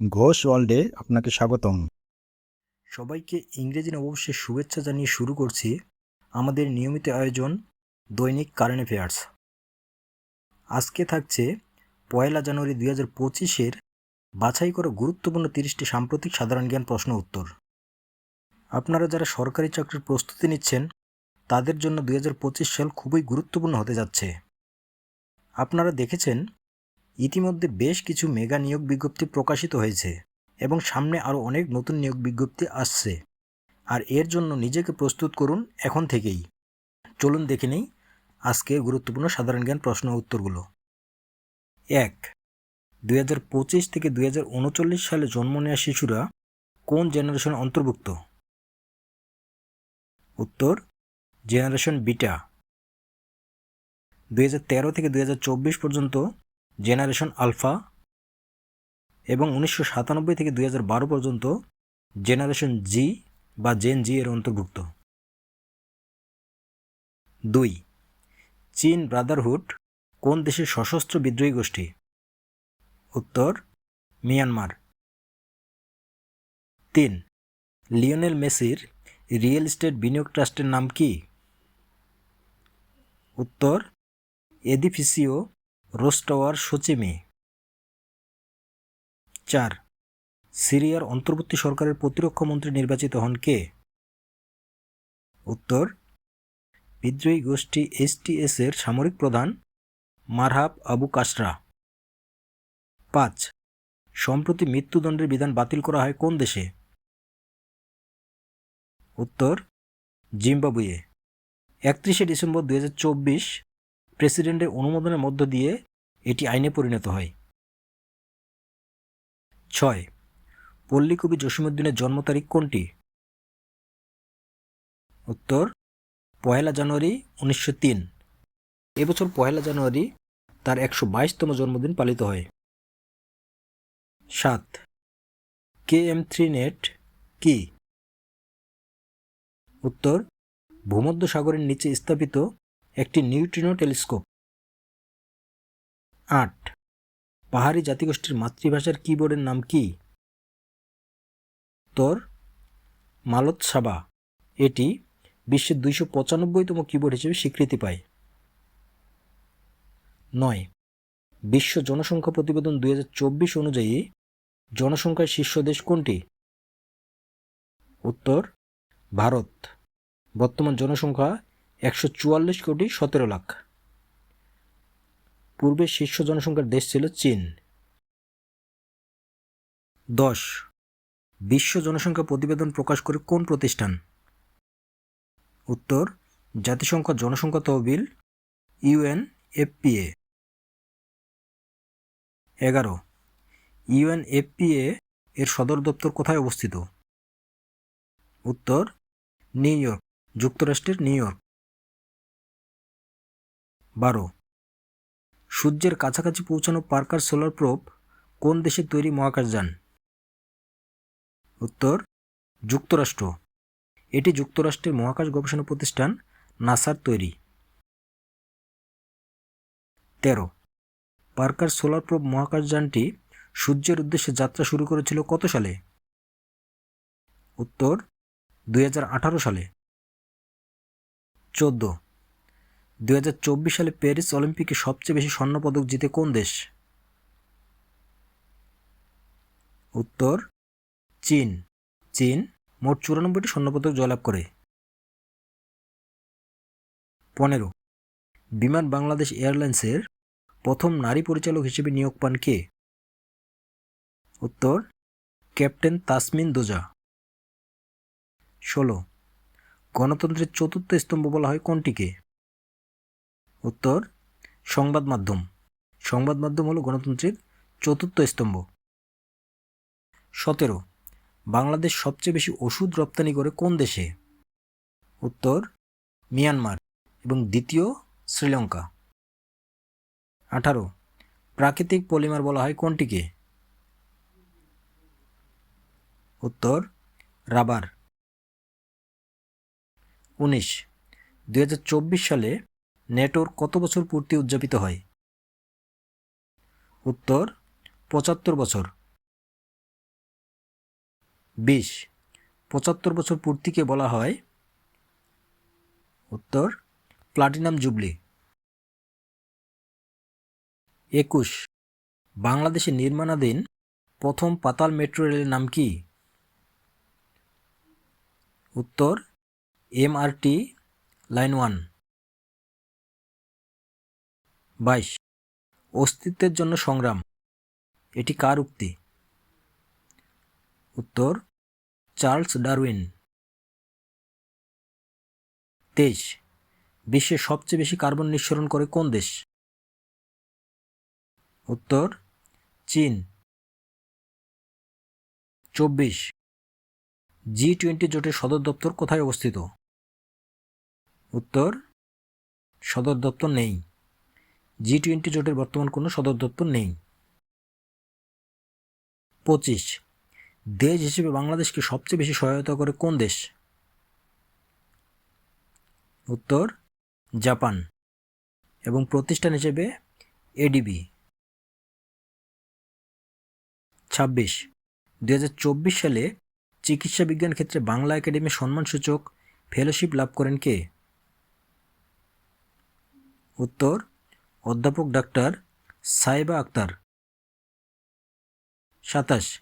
ঘোষ ওয়ার্ল্ডে আপনাকে স্বাগতম। সবাইকে ইংরেজি নববর্ষের শুভেচ্ছা জানিয়ে শুরু করছি আমাদের নিয়মিত আয়োজন দৈনিক কারেন্ট অ্যাফেয়ার্স। আজকে থাকছে পয়লা জানুয়ারি দুই হাজার পঁচিশের বাছাই করা গুরুত্বপূর্ণ তিরিশটি সাম্প্রতিক সাধারণ জ্ঞান প্রশ্ন উত্তর। আপনারা যারা সরকারি চাকরির প্রস্তুতি নিচ্ছেন, তাদের জন্য দুই হাজার পঁচিশ সাল খুবই গুরুত্বপূর্ণ হতে যাচ্ছে। আপনারা দেখেছেন ইতিমধ্যে বেশ কিছু মেগা নিয়োগ বিজ্ঞপ্তি প্রকাশিত হয়েছে এবং সামনে আরও অনেক নতুন নিয়োগ বিজ্ঞপ্তি আসছে। আর এর জন্য নিজেকে প্রস্তুত করুন এখন থেকেই। চলুন দেখে নেই আজকে গুরুত্বপূর্ণ সাধারণ জ্ঞান প্রশ্ন উত্তরগুলো। এক, দুই থেকে দুই হাজার উনচল্লিশ সালে জন্ম নেওয়া শিশুরা কোন জেনারেশন অন্তর্ভুক্ত? উত্তর, জেনারেশন বিটা। দু হাজার তেরো থেকে দু হাজার চব্বিশ পর্যন্ত জেনারেশন আলফা এবং উনিশশো সাতানব্বই থেকে দুই হাজার বারো পর্যন্ত জেনারেশন জি বা জেন জি এর অন্তর্ভুক্ত। দুই, চীন ব্রাদারহুড কোন দেশের সশস্ত্র বিদ্রোহী গোষ্ঠী? উত্তর, মিয়ানমার। তিন, লিওনেল মেসির রিয়েল এস্টেট বিনিয়োগ ট্রাস্টের নাম কি? উত্তর এদিফিসিও রোস্টাওয়ার সোচেমি চার। সিরিয়ার অন্তর্বর্তী সরকারের প্রতিরক্ষা মন্ত্রী নির্বাচিত হন কে? উত্তর। বিদ্রোহী গোষ্ঠী এসটিএস এর সামরিক প্রধান মারহাব আবু কাসরা। পাঁচ। সম্প্রতি মৃত্যুদণ্ডের বিধান বাতিল করা হয় কোন দেশে? উত্তর। জিম্বাবুয়ে। একত্রিশে ডিসেম্বর দু হাজার চব্বিশ প্রেসিডেন্টের অনুমোদনের মধ্য দিয়ে এটি আইনে পরিণত হয়। ছয়। পল্লীকবি জসীমউদ্দিনের জন্ম তারিখ কোনটি? উত্তর, পয়লা জানুয়ারি উনিশশো তিন। এবছর পয়লা জানুয়ারি তার একশো বাইশতম জন্মদিন পালিত হয়। সাত। কে এম থ্রি নেট কি? উত্তর ভূমধ্য সাগরের নিচে স্থাপিত একটি নিউট্রিনো টেলিস্কোপ আট। পাহাড়ি জাতিগোষ্ঠীর মাতৃভাষার কিবোর্ডের নাম কি? তোর মালত সাবা। এটি বিশ্বের দুইশো পঁচানব্বইতম কিবোর্ড হিসেবে স্বীকৃতি পায়। নয়। বিশ্ব জনসংখ্যা প্রতিবেদন দু হাজার চব্বিশ অনুযায়ী জনসংখ্যার শীর্ষ দেশ কোনটি? উত্তর, ভারত। বর্তমান জনসংখ্যা একশো চুয়াল্লিশ কোটি সতেরো লাখ। পূর্বে শীর্ষ জনসংখ্যার দেশ ছিল চীন। দশ, বিশ্ব জনসংখ্যা প্রতিবেদন প্রকাশ করে কোন প্রতিষ্ঠান? উত্তর জাতিসংখ্যা জনসংখ্যা তহবিল ইউএন এফপিএ এগারো ইউএন এফপিএ এর সদর দপ্তর কোথায় অবস্থিত? উত্তর, নিউ ইয়র্ক, যুক্তরাষ্ট্রের নিউ ইয়র্ক। বারো। সূর্যের কাছাকাছি পৌঁছানো পার্কার সোলার প্রোব কোন দেশের তৈরি মহাকাশযান উত্তর, যুক্তরাষ্ট্র। এটি যুক্তরাষ্ট্রের মহাকাশ গবেষণা প্রতিষ্ঠান নাসার তৈরি। তেরো। পার্কার সোলার প্রোব মহাকাশযানটি সূর্যের উদ্দেশ্যে যাত্রা শুরু করেছিল কত সালে? উত্তর দু হাজার আঠারো সালে। চোদ্দ। দু হাজার চব্বিশ সালে প্যারিস অলিম্পিকে সবচেয়ে বেশি স্বর্ণপদক জিতে কোন দেশ? উত্তর, চীন। চীন মোট চুরানব্বইটি স্বর্ণপদক জয়লাভ করে। পনেরো, বিমান বাংলাদেশ এয়ারলাইন্সের প্রথম নারী পরিচালক হিসেবে নিয়োগ পান কে? উত্তর, ক্যাপ্টেন তাসমিন দোজা। ষোলো, গণতন্ত্রের চতুর্থ স্তম্ভ বলা হয় কোনটিকে? উত্তর, সংবাদ মাধ্যম। সংবাদ মাধ্যম হলো গণতন্ত্রের চতুর্থ স্তম্ভ। সতেরো, বাংলাদেশ সবচেয়ে বেশি ওষুধ রপ্তানি করে কোন দেশে? উত্তর, মিয়ানমার এবং দ্বিতীয়, শ্রীলঙ্কা। আঠারো, প্রাকৃতিক পলিমার বলা হয় কোনটিকে? উত্তর, রাবার। উনিশ, দুই সালে নেটোর কত বছর পূর্তি উদযাপিত হয়? উত্তর, পঁচাত্তর বছর। বিশ, পঁচাত্তর বছর পূর্তিকে বলা হয় উত্তর, প্লাটিনাম জুবলি। একুশ, বাংলাদেশে নির্মাণাধীন প্রথম পাতাল মেট্রো রেলের নাম কি? উত্তর এমআরটি লাইন ওয়ান। বাইশ। অস্তিত্বের জন্য সংগ্রাম। এটি কার উক্তি? উত্তর, চার্লস ডারউইন। তেইশ। বিশ্বের সবচেয়ে বেশি কার্বন নিঃসরণ করে কোন দেশ? উত্তর, চীন। চব্বিশ। জি টোয়েন্টি জোটের সদর দপ্তর কোথায় অবস্থিত? উত্তর, সদর দপ্তর নেই। জি টোয়েন্টি জোটের বর্তমান কোনো সদর দপ্তর নেই। পঁচিশ, দেশ হিসেবে বাংলাদেশকে সবচেয়ে বেশি সহায়তা করে কোন দেশ? উত্তর, জাপান এবং প্রতিষ্ঠান হিসেবে এডিবি। ছাব্বিশ, দুই সালে চিকিৎসা বিজ্ঞান ক্ষেত্রে বাংলা একাডেমি সম্মানসূচক ফেলোশিপ লাভ করেন কে? উত্তর অধ্যাপক ডাক্তার সাইবা আক্তার। সাতাশ,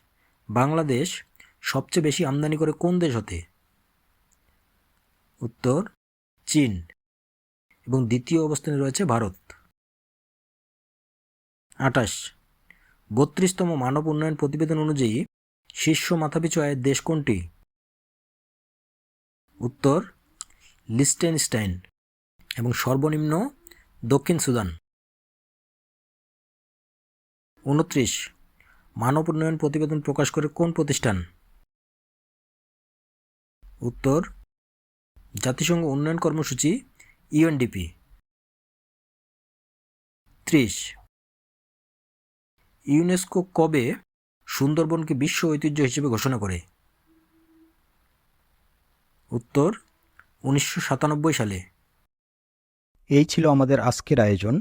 বাংলাদেশ সবচেয়ে বেশি আমদানি করে কোন দেশ হতে? উত্তর, চীন এবং দ্বিতীয় অবস্থানে রয়েছে ভারত। আঠাশ, বত্রিশতম মানব উন্নয়ন প্রতিবেদন অনুযায়ী শীর্ষ মাথাপিছু আয়ের দেশ কোনটি? উত্তর, লিস্টেনস্টাইন এবং সর্বনিম্ন দক্ষিণ সুদান। উনত্রিশ, মানব উন্নয়ন প্রতিবেদন প্রকাশ করে কোন প্রতিষ্ঠান? উত্তর, জাতিসংঘ উন্নয়ন কর্মসূচি, ইউএনডিপি। ত্রিশ, ইউনেস্কো কবে সুন্দরবনকে বিশ্ব ঐতিহ্য হিসেবে ঘোষণা করে? উত্তর, উনিশশো সাতানব্বই সালে। এই ছিল আমাদের আজকের আয়োজন।